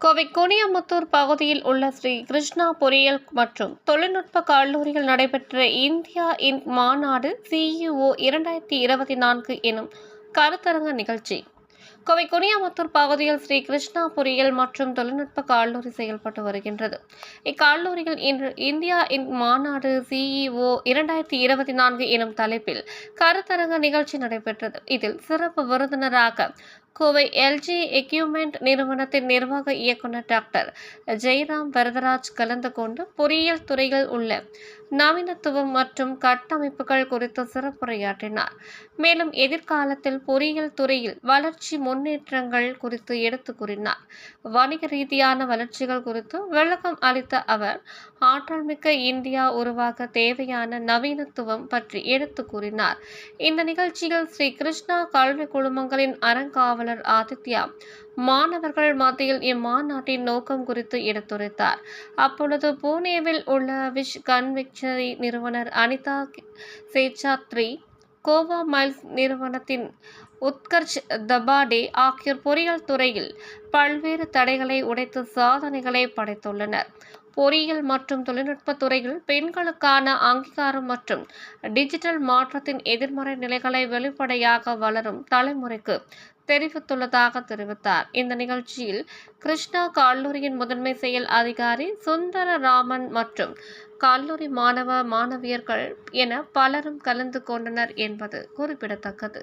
கோவை கோணியமுத்தூர் பகுதியில் உள்ள ஸ்ரீ கிருஷ்ணா பொறியியல் மற்றும் தொழில்நுட்ப கல்லூரியில் நடைபெற்ற இந்தியா இன் மாநாடு சிஇஓ இரண்டாயிரத்தி இருபத்தி நான்கு எனும் கருத்தரங்க நிகழ்ச்சி. கோவை குனியாமுத்தூர் பகுதியில் ஸ்ரீ கிருஷ்ணா பொறியியல் மற்றும் தொழில்நுட்ப கல்லூரி செயல்பட்டு வருகின்றது. இக்கல்லூரியில் இன்று இந்தியா இன் மாநாடு சிஇஓ இரண்டாயிரத்தி இருபத்தி நான்கு எனும் தலைப்பில் கருத்தரங்க நிகழ்ச்சி நடைபெற்றது. இதில் சிறப்பு விருந்தினராக கோவை எல்ஜி எக்யூப்மெண்ட் நிறுவனத்தின் நிர்வாக இயக்குனர் டாக்டர் ஜெய்ராம் வரதராஜ் கலந்து கொண்டு பொறியியல் துறையில் உள்ள நவீனத்துவம் மற்றும் கட்டமைப்புகள் குறித்து சிறப்புரையாற்றினார். மேலும் எதிர்காலத்தில் பொறியியல் துறையில் வளர்ச்சி முன்னேற்றங்கள் குறித்து எடுத்து கூறினார். வணிக ரீதியான வளர்ச்சிகள் குறித்து விளக்கம் அளித்த அவர் ஆற்றல்மிக்க இந்தியா உருவாக தேவையான நவீனத்துவம் பற்றி எடுத்து கூறினார். இந்த நிகழ்ச்சியில் ஸ்ரீ கிருஷ்ணா கல்வி குழுமங்களின் அறங்காவல் அறங்காவலர் ஆதித்யா. மாணவர்கள் மத்தியில் இம்மாநாட்டின் நோக்கம் குறித்து எடுத்துரைத்தார். அப்பொழுது பூனேவில் உள்ள விஷ் கன்விக்சரி நிறுவனர் அனிதா சேச்சாத்ரி கோவா மைல்ஸ் நிறுவனத்தின் உத்கர்ஷ் தபாடே ஆகியோர் பொறியியல் துறையில் பல்வேறு தடைகளை உடைத்து சாதனைகளை படைத்துள்ளனர். பொறியியல் மற்றும் தொழில்நுட்ப துறையில் பெண்களுக்கான அங்கீகாரம் மற்றும் டிஜிட்டல் மாற்றத்தின் எதிர்மறை நிலைகளை வெளிப்படையாக வளரும் தலைமுறைக்கு தெரிவித்துள்ளதாக தெரிவித்தார். இந்த நிகழ்ச்சியில் கிருஷ்ணா கல்லூரியின் முதன்மை செயல் அதிகாரி சுந்தரராமன் மற்றும் கல்லூரி மாணவ மாணவியர்கள் என பலரும் கலந்து கொண்டனர் என்பது குறிப்பிடத்தக்கது.